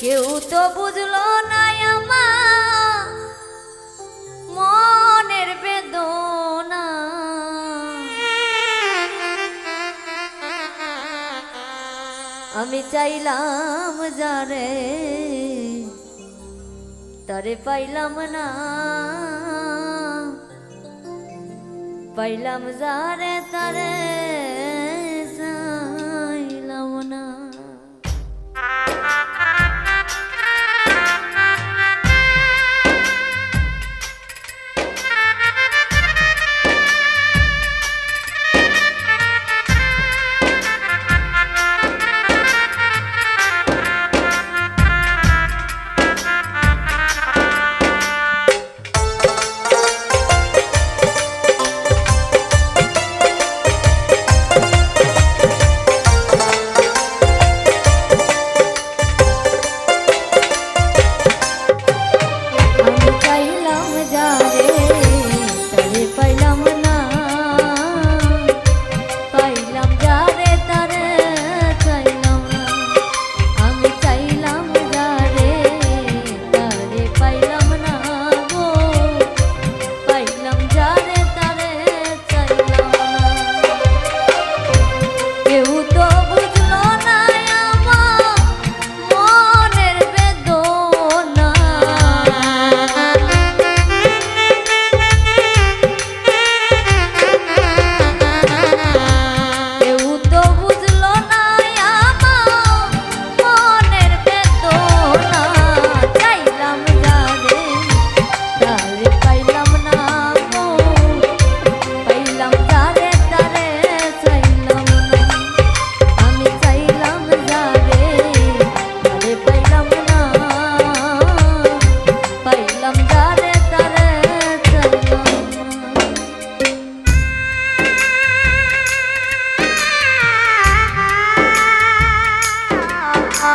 কেউ তো বুঝলো না আমার মনের বেদনা। আমি চাইলাম যারে, তারে পাইলাম না। পাইলাম যারে, তারে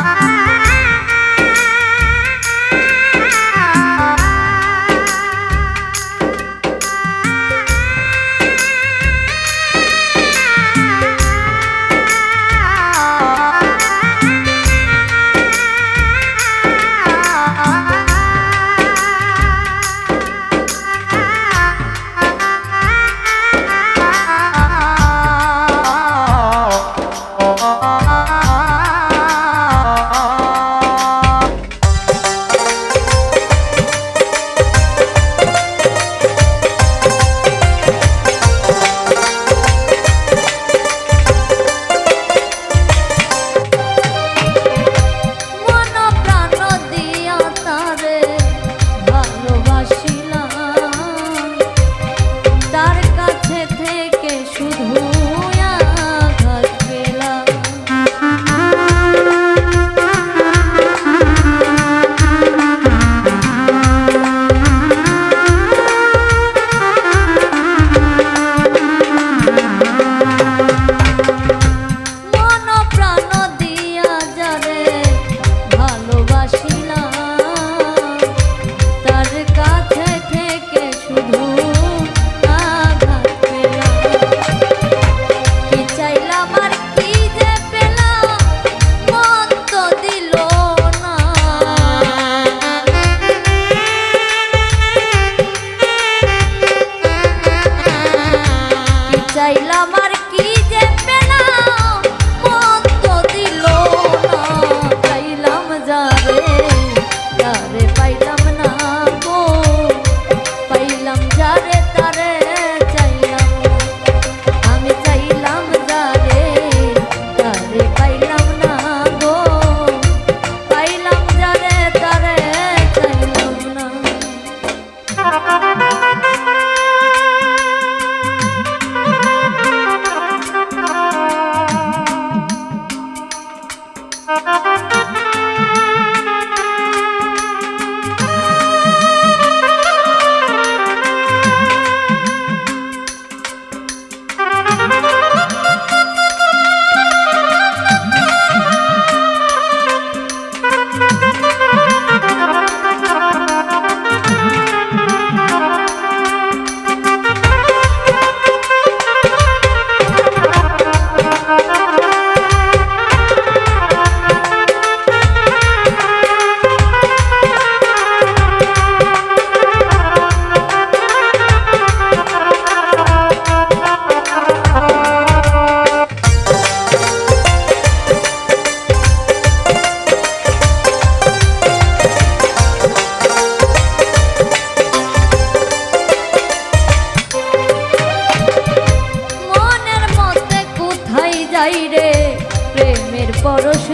Bye. কাছে থেকে শুধু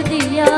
দিয়া